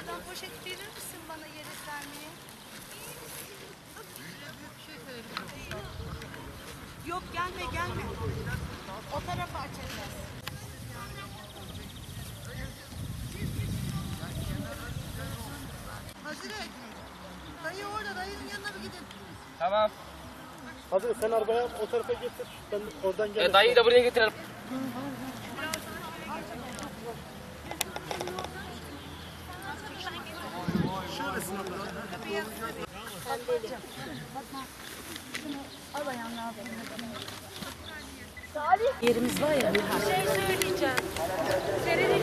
Oradan poşet verir misin bana yere sermeye? Yok gelme gelme. O tarafa açacağız. Hazire. Dayı orada dayının yanına bir gidin. Tamam. Hazır sen arabaya o tarafa getir. Ben oradan gel. E, dayıyı da buraya getirelim. Yerimiz var ya. Şey söyleyeceğim. Seren'in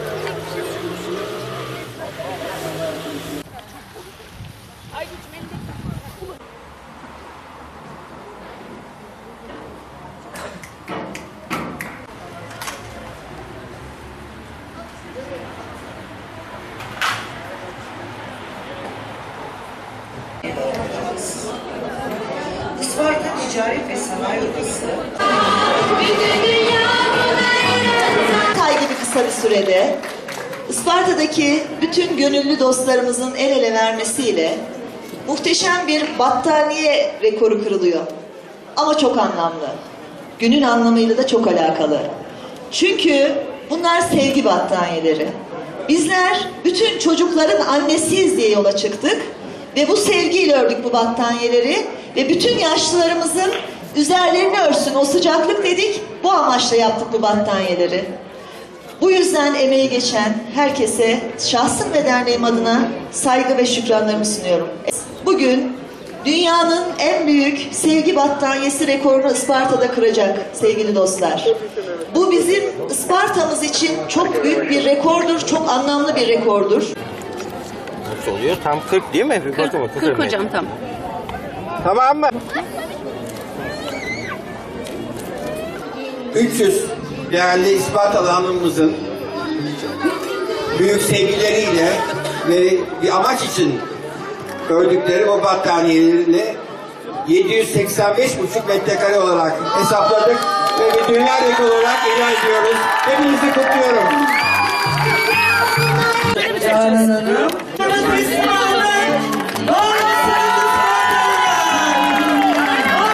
Ticaret ve Sanayi Odası ay gibi kısa bir sürede Isparta'daki bütün gönüllü dostlarımızın el ele vermesiyle muhteşem bir battaniye rekoru kırılıyor. Ama çok anlamlı. Günün anlamıyla da çok alakalı. Çünkü bunlar sevgi battaniyeleri. Bizler bütün çocukların annesiyiz diye yola çıktık ve bu sevgiyle ördük bu battaniyeleri ve bütün yaşlılarımızın üzerlerini örsün o sıcaklık dedik. Bu amaçla yaptık bu battaniyeleri. Bu yüzden emeği geçen herkese şahsım ve derneğim adına saygı ve şükranlarımı sunuyorum. Bugün dünyanın en büyük sevgi battaniyesi rekorunu Isparta'da kıracak sevgili dostlar. Bu bizim Isparta'mız için çok büyük bir rekordur, çok anlamlı bir rekordur. Nasıl oluyor? Tam 40 değil mi? Bir bakalım. 40 hocam tamam. Tamam mı? 300 değerli Ispartalı hanımımızın büyük sevgileriyle ve bir amaç için ördükleri o battaniyeleri 785,5 metrekare olarak hesapladık ve bir dünya rekoru olarak ilan ediyoruz. Hepinizi